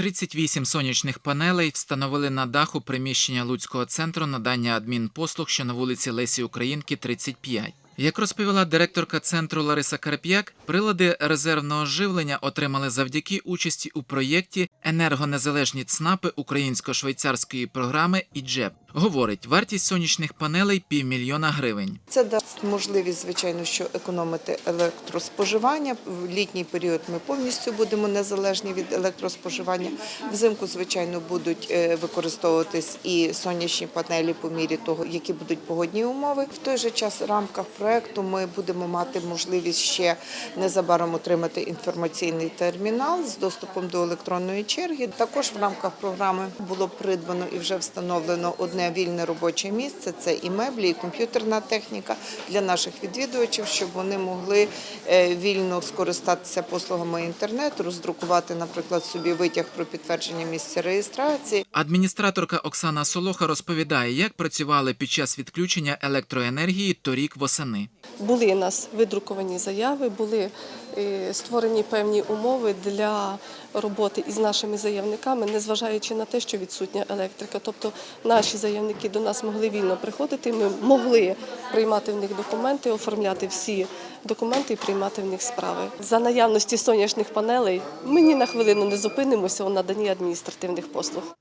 38 сонячних панелей встановили на даху приміщення Луцького центру надання адмінпослуг, що на вулиці Лесі Українки, 35. Як розповіла директорка центру Лариса Карп'як, прилади резервного живлення отримали завдяки участі у проєкті енергонезалежні ЦНАПи українсько-швейцарської програми «ІДЖЕП». Говорить, вартість сонячних панелей півмільйона гривень. Це дасть можливість, звичайно, що економити електроспоживання. В літній період ми повністю будемо незалежні від електроспоживання. Взимку, звичайно, будуть е, використовуватись і сонячні панелі по мірі того, які будуть погодні умови. В той же час в рамках проекту ми будемо мати можливість ще незабаром отримати інформаційний термінал з доступом до електронної черги. Також в рамках програми було придбано і вже встановлено одне вільне робоче місце. Це і меблі, і комп'ютерна техніка для наших відвідувачів, щоб вони могли е, вільно скористатися послугами інтернету, роздрукувати, наприклад, собі витяг про підтвердження місця реєстрації. Адміністраторка Оксана Солоха розповідає, як працювали під час відключення електроенергії торік восени. Були у нас видруковані заяви, були е, створені певні умови для роботи із нашими заявниками, незважаючи на те, що відсутня електрика. Тобто наші заявники до нас могли вільно приходити, ми могли приймати в них документи, оформляти всі документи і приймати в них справи. За наявності сонячних панелей ми ні на хвилину не зупинимося у наданні адміністративних послуг.